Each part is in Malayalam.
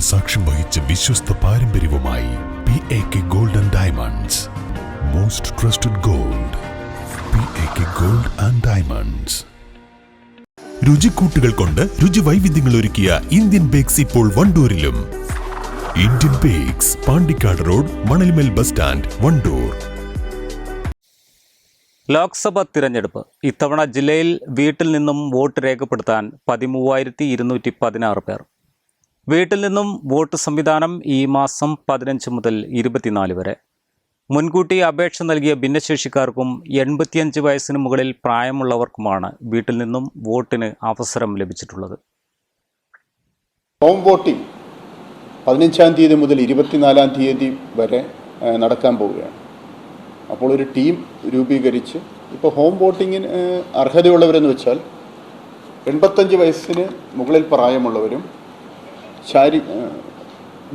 സാക്ഷ്യം വഹിച്ച വിശ്വസ്ത പാരമ്പര്യവുമായി P A K gold and diamonds most trusted gold P A K gold and diamonds രുചിക്കൂട്ടുകൾ കൊണ്ട് രുചി വൈവിധ്യങ്ങൾ ഒരുക്കിയ ഇന്ത്യൻ ബേക്സ് ഇപ്പോൾ വണ്ടൂരിലും. Indian bakes Pandikkad road Manalmel bus stand Wandoor. Lok Sabha തിരഞ്ഞെടുപ്പ്. ഇത്തവണ ജില്ലയിൽ വീട്ടിൽ നിന്നും വോട്ട് രേഖപ്പെടുത്താൻ പതിമൂവായിരത്തി ഇരുന്നൂറ്റി പതിനാറ് പേർ. വീട്ടിൽ നിന്നും വോട്ട് സംവിധാനം ഈ മാസം പതിനഞ്ച് മുതൽ ഇരുപത്തിനാല് വരെ. മുൻകൂട്ടി അപേക്ഷ നൽകിയ ഭിന്നശേഷിക്കാർക്കും എൺപത്തിയഞ്ച് വയസ്സിന് മുകളിൽ പ്രായമുള്ളവർക്കുമാണ് വീട്ടിൽ നിന്നും വോട്ടിന് അവസരം ലഭിച്ചിട്ടുള്ളത്. ഹോം വോട്ടിംഗ് പതിനഞ്ചാം തീയതി മുതൽ ഇരുപത്തിനാലാം തീയതി വരെ നടക്കാൻ പോവുകയാണ്. അപ്പോൾ ഒരു ടീം രൂപീകരിച്ച് ഇപ്പോൾ ഹോം വോട്ടിങ്ങിന് അർഹതയുള്ളവരെന്ന് വെച്ചാൽ എൺപത്തഞ്ച് വയസ്സിന് മുകളിൽ പ്രായമുള്ളവരും ശാരീ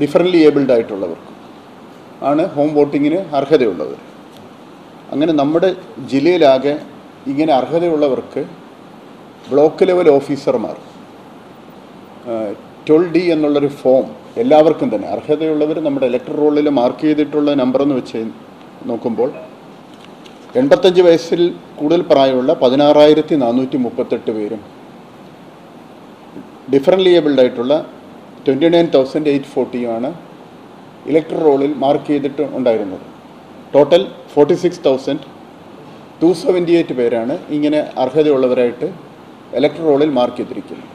ഡിഫറന്റ്ലി ഏബിൾഡ് ആയിട്ടുള്ളവർക്കും ആണ് ഹോം വോട്ടിങ്ങിന് അർഹതയുള്ളവർ അങ്ങനെ നമ്മുടെ ജില്ലയിലാകെ ഇങ്ങനെ അർഹതയുള്ളവർക്ക് ബ്ലോക്ക് ലെവൽ ഓഫീസർമാർ ട്വൽ ഡി എന്നുള്ളൊരു ഫോം എല്ലാവർക്കും തന്നെ അർഹതയുള്ളവർ നമ്മുടെ ഇലക്ട്രൽ റോളിൽ മാർക്ക് ചെയ്തിട്ടുള്ള നമ്പർ എന്ന് വെച്ച് നോക്കുമ്പോൾ എൺപത്തഞ്ച് വയസ്സിൽ കൂടുതൽ പ്രായമുള്ള പതിനാറായിരത്തി നാനൂറ്റി മുപ്പത്തെട്ട് പേരും ഡിഫറന്റ് ആയിട്ടുള്ള ട്വന്റി നയൻ തൗസൻഡ് എയ്റ്റ് ഫോർട്ടിയുമാണ് ഇലക്ട്രൽ റോളിൽ മാർക്ക് ചെയ്തിട്ട് ഉണ്ടായിരുന്നത്. Total forty six thousand two seventy eight പേരാണ് ഇങ്ങനെ അർഹതയുള്ളവരായിട്ട് ഇലക്ട്രൽ റോളിൽ മാർക്ക് ചെയ്തിരിക്കുന്നത്.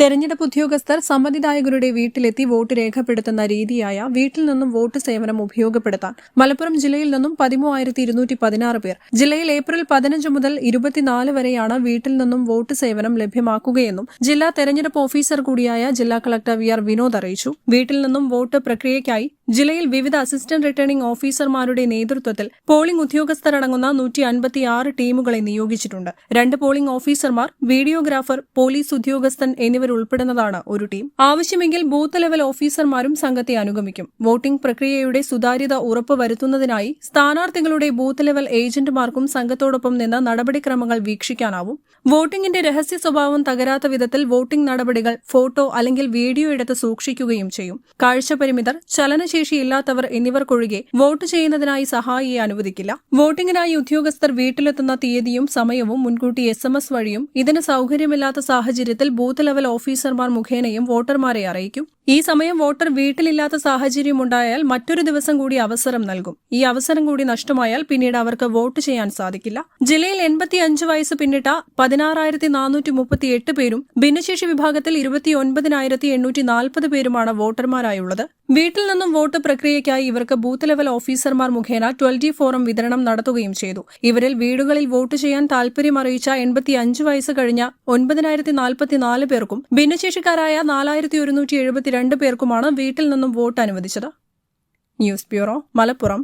തെരഞ്ഞെടുപ്പ് ഉദ്യോഗസ്ഥർ സമ്മതിദായകരുടെ വീട്ടിലെത്തി വോട്ട് രേഖപ്പെടുത്തുന്ന രീതിയായ വീട്ടിൽ നിന്നും വോട്ട് സേവനം ഉപയോഗപ്പെടുത്താൻ. മലപ്പുറം ജില്ലയിൽ നിന്നും പതിമൂവായിരത്തി ഇരുന്നൂറ്റി പതിനാറ് പേർ. ജില്ലയിൽ ഏപ്രിൽ പതിനഞ്ച് മുതൽ ഇരുപത്തിനാല് വരെയാണ് വീട്ടിൽ നിന്നും വോട്ട് സേവനം ലഭ്യമാക്കുകയെന്നും ജില്ലാ തെരഞ്ഞെടുപ്പ് ഓഫീസർ കൂടിയായ ജില്ലാ കളക്ടർ വി ആർ വിനോദ് അറിയിച്ചു. വീട്ടിൽ നിന്നും വോട്ട് പ്രക്രിയയ്ക്കായി ജില്ലയിൽ വിവിധ അസിസ്റ്റന്റ് റിട്ടേണിംഗ് ഓഫീസർമാരുടെ നേതൃത്വത്തിൽ പോളിംഗ് ഉദ്യോഗസ്ഥരടങ്ങുന്ന നൂറ്റി അൻപത്തിയാറ് ടീമുകളെ നിയോഗിച്ചിട്ടുണ്ട്. രണ്ട് പോളിംഗ് ഓഫീസർമാർ വീഡിയോഗ്രാഫർ പോലീസ് ഉദ്യോഗസ്ഥൻ എന്നിവരുൾപ്പെടുന്നതാണ് ഒരു ടീം ആവശ്യമെങ്കിൽ ബൂത്ത് ലെവൽ ഓഫീസർമാരും സംഘത്തെ അനുഗമിക്കും. വോട്ടിംഗ് പ്രക്രിയയുടെ സുതാര്യത ഉറപ്പുവരുത്തുന്നതിനായി സ്ഥാനാർത്ഥികളുടെ ബൂത്ത് ലെവൽ ഏജന്റുമാർക്കും സംഘത്തോടൊപ്പം നിന്ന് നടപടിക്രമങ്ങൾ വീക്ഷിക്കാനാവും. വോട്ടിംഗിന്റെ രഹസ്യ സ്വഭാവം തകരാത്ത വിധത്തിൽ വോട്ടിംഗ് നടപടികൾ ഫോട്ടോ അല്ലെങ്കിൽ വീഡിയോ എടുത്ത് സൂക്ഷിക്കുകയും ചെയ്യും. കാഴ്ചപരിമിതർ ചലനശേഷിയില്ലാത്തവർ എന്നിവർക്കൊഴികെ വോട്ട് ചെയ്യുന്നതിനായി സഹായിയെ അനുവദിക്കില്ല. വോട്ടിംഗിനായി ഉദ്യോഗസ്ഥർ വീട്ടിലെത്തുന്ന തീയതിയും സമയവും മുൻകൂട്ടി എസ് എം എസ് വഴിയും ഇതിന് സൌകര്യമില്ലാത്ത സാഹചര്യത്തിൽ ബൂത്ത് ലെവൽ ഓഫീസർമാർ മുഖേനയും വോട്ടർമാരെ അറിയിക്കും. ഈ സമയം വോട്ടർ വീട്ടിലില്ലാത്ത സാഹചര്യമുണ്ടായാൽ മറ്റൊരു ദിവസം കൂടി അവസരം നൽകും. ഈ അവസരം കൂടി നഷ്ടമായാൽ പിന്നീട് അവർക്ക് വോട്ട് ചെയ്യാൻ സാധിക്കില്ല. ജില്ലയിൽ എൺപത്തിയഞ്ച് വയസ്സ് പിന്നിട്ട പതിനാറായിരത്തി നാനൂറ്റി മുപ്പത്തി എട്ട് പേരും ഭിന്നശേഷി വിഭാഗത്തിൽ ഇരുപത്തി ഒൻപതിനായിരത്തി എണ്ണൂറ്റി നാൽപ്പത് പേരുമാണ് വോട്ടർമാരായുള്ളത്. വീട്ടിൽ നിന്നും വോട്ട് പ്രക്രിയയ്ക്കായി ഇവർക്ക് ബൂത്ത് ലെവൽ ഓഫീസർമാർ മുഖേന ട്വൽറ്റി ഫോറം വിതരണം നടത്തുകയും ചെയ്തു. ഇവരിൽ വീടുകളിൽ വോട്ട് ചെയ്യാൻ താൽപര്യം അറിയിച്ച എൺപത്തി അഞ്ച് വയസ്സ് കഴിഞ്ഞ ഒൻപതിനായിരത്തി നാൽപ്പത്തിനാല് പേർക്കും ഭിന്നശേഷിക്കാരായ നാലായിരത്തി ഒരുന്നൂറ്റി എഴുപത്തിരണ്ട് പേർക്കുമാണ് വീട്ടിൽ നിന്നും വോട്ട് അനുവദിച്ചത്. News bureau Malappuram.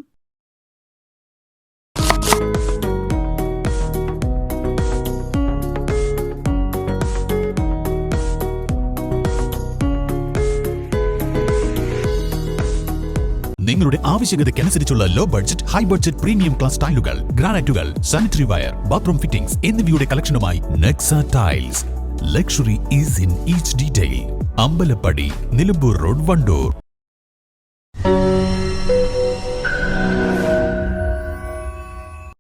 നിങ്ങളുടെ ആവശ്യകതയ്ക്കനുസരിച്ചുള്ള low budget high budget premium class ടൈലുകൾ ഗ്രാനൈറ്റുകൾ സാനിറ്ററി വയർ ബാത്റൂം ഫിറ്റിംഗ്സ് എന്നിവയുടെ കളക്ഷനുമായി Nexa tiles luxury is in each detail Ambalappadi Nilambur road Wandoor.